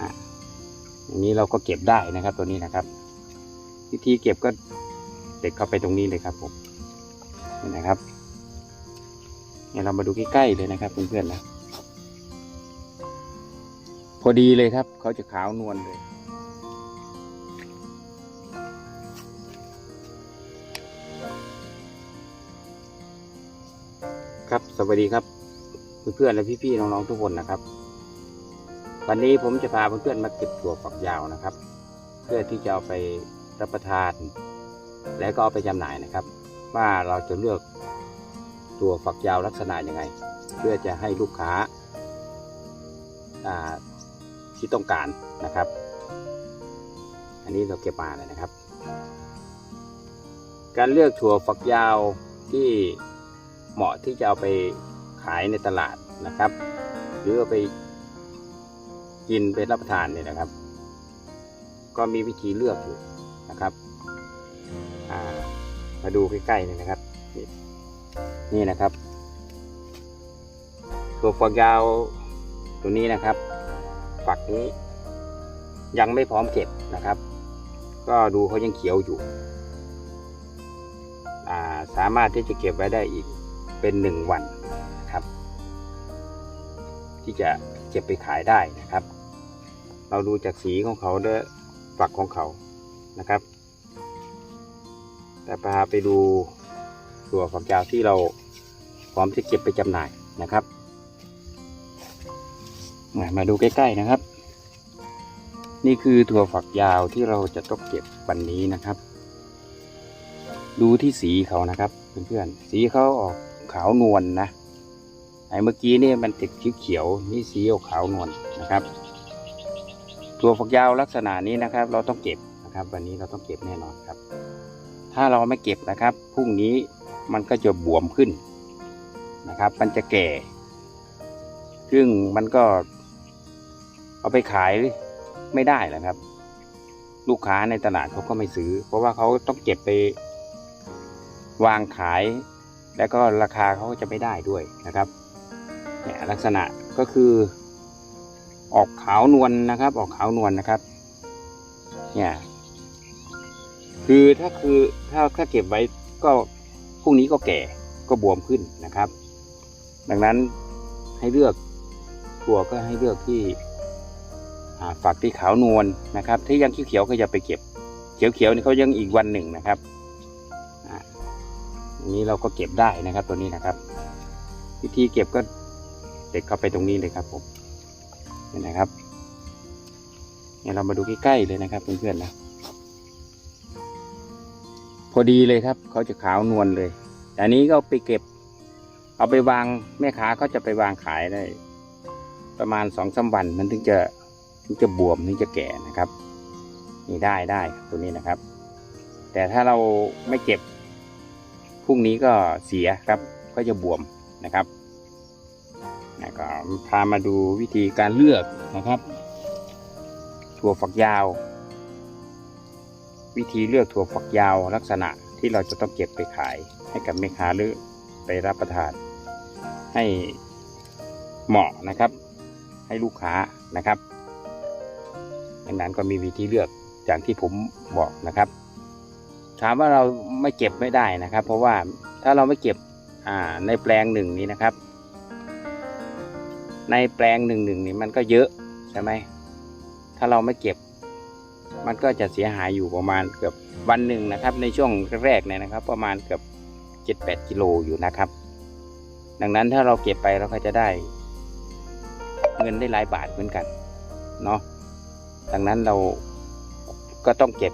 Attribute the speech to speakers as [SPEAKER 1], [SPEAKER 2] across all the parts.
[SPEAKER 1] อะอย่างนี้เราก็เก็บได้นะครับตัวนี้นะครับ วิธีเก็บก็เด็กเข้าไปตรงนี้เลยครับผมเห็นนะครับเนี่ยเรามาดูใกล้ๆเลยนะครับเพื่อนๆนะพอดีเลยครับ เขาจะขาวนวลเลย ครับสวัสดีครับเพื่อนๆและพี่ๆน้องๆทุกคนนะครับ วันนี้ผมจะพาเพื่อนๆมาเก็บถั่วฝักยาวนะครับ เพื่อที่จะเอาไปรับประทาน และก็เอาไปจำหน่ายนะครับ ว่าเราจะเลือกตัวฝักยาวลักษณะยังไง เพื่อจะให้ลูกค้าอ่าที่ต้องการนะครับ อันนี้เราเก็บมาเลยนะครับ การเลือกถั่วฝักยาวที่เหมาะที่จะเอาไปขายในตลาดนะครับ หรือเอาไป กินไปรับประทานเนี่ยนะครับ ก็มีวิธีเลือกอยู่นะครับามาดูใกล้ๆเลยนะครับ นี่นะครับ ตัวฝักยาวตัวนี้นะครับ ฝักนี้ยังไม่พร้อมเก็บนะครับ ก็ดูเขายังเขียวอยู่อ่าสามารถที่จะเก็บไว้ได้อีกเป็นหนึ่งวันนะครับ ที่จะเก็บไปขายได้นะครับ เราดูจากสีของเขาและฝักของเขานะครับ แต่พาไปดูตัวฝักยาวที่เราพร้อมที่เก็บไปจำหน่ายนะครับ มาดูใกล้ๆนะครับ นี่คือถั่วฝักยาวที่เราจะต้องเก็บวันนี้นะครับ ดูที่สีเขานะครับเพื่อนๆ สีเขาออกขาวนวลนะไอ้เมื่อกี้นี่มันติดเขียวๆนี่สีออกขาวนวลนะครับ ถั่วฝักยาวลักษณะนี้นะครับ เราต้องเก็บนะครับ วันนี้เราต้องเก็บแน่นอนครับ ถ้าเราไม่เก็บนะครับพรุ่งนี้มันก็จะบวมขึ้นนะครับ มันจะแก่ ซึ่งมันก็เอาไปขายไม่ได้แหละครับ ลูกค้าในตลาดเขาก็ไม่ซื้อ เพราะว่าเขาต้องเก็บไปวางขาย แล้วก็ราคาเขาก็จะไม่ได้ด้วยนะครับเนี่ยลักษณะก็คือ ออกขาวนวลนะครับ ออกขาวนวลนะครับ เนี่ยคือถ้าคือถ้าถ้าเก็บไว้ก็พรุ่งนี้ก็แก่ก็บวมขึ้นนะครับ ดังนั้นให้เลือกถั่วก็ให้เลือกที่อ่าฝักที่ขาวนวลนะครับที่ยังเขียวๆก็อย่าไปเก็บ เขียวๆนี่เขายังอีกวันหนึ่งนะครับอันนี้เราก็เก็บได้นะครับตัวนี้นะครับ วิธีเก็บก็เด็กเข้าไปตรงนี้เลยครับผม นนะครับเนี่ยเรามาดูใกล้ๆเลยนะครับเพื่อนๆนะพอดีเลยครับเขาจะขาวนวลเลยแต่อันนี้ก็ไปเก็บ เอาไปวางแม่ค้าเขาจะไปวางขายได้ ประมาณสองสาวันมันถึงจะถึงจะบวมถึงจะแก่นะครับ นี่ได้ได้ตัวนี้นะครับ แต่ถ้าเราไม่เก็บพรุ่งนี้ก็เสียครับก็จะบวมนะครับ นะก็พามาดูวิธีการเลือกนะครับ ถั่วฝักยาว วิธีเลือกถั่วฝักยาวลักษณะที่เราจะต้องเก็บไปขายให้กับแม่ค้าหรือไปรับประทาน ให้เหมาะนะครับ ให้ลูกค้านะครับดังนั้นก็มีวิธีเลือกอย่างที่ผมบอกนะครับ ถามว่าเราไม่เก็บไม่ได้นะครับ เพราะว่าถ้าเราไม่เก็บในแปลงหนึ่งนี้นะครับ ในแปลงหนึ่งหนึ่งนี้มันก็เยอะใช่ไหมถ้าเราไม่เก็บ มันก็จะเสียหายอยู่ประมาณเกือบวันหนึ่งนะครับ ในช่วงแรกเนี่ยนะครับ ประมาณเกือบเจ็ดแปดกิโลอยู่นะครับ ดังนั้นถ้าเราเก็บไปเราก็จะได้ เงินได้หลายบาทเหมือนกันเนาะดังนั้นเราก็ต้องเก็บ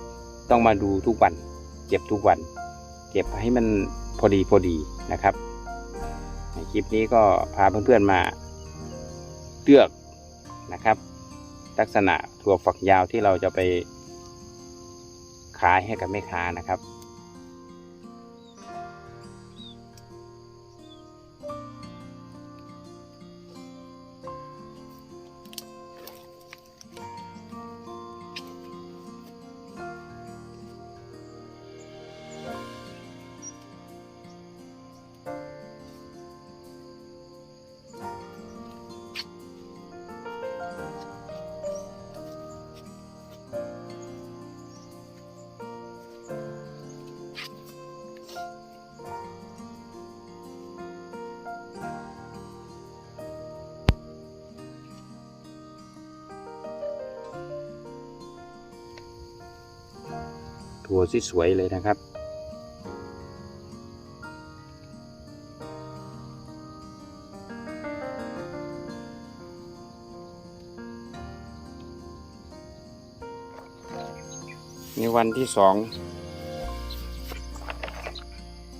[SPEAKER 1] ต้องมาดูทุกวัน เก็บทุกวัน เก็บให้มันพอดีพอดีนะครับในคลิปนี้ก็พาเพื่อนๆมา เลือกนะครับ ลักษณะถั่วฝักยาวที่เราจะไปขายให้กับแม่ค้านะครับ ถั่วสวยๆเลยนะครับ ในวันที่สอง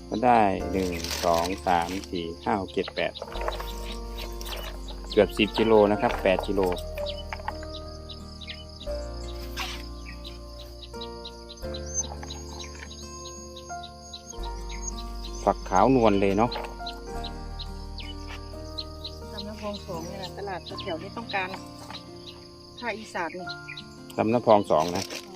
[SPEAKER 1] ก็ได้หนึ่งสองสามสี่ห้าเจ็ดแปดเกือบสิบกิโลนะครับแปดกิโล ฝักขาวนวลเลยเนาะ
[SPEAKER 2] ทำน้ำพองสองเนี่ยนะตลาดแถวๆนี้ต้องการภาคอีสานนี่
[SPEAKER 1] ลำน้ำพองสองนะ
[SPEAKER 2] อ๋อ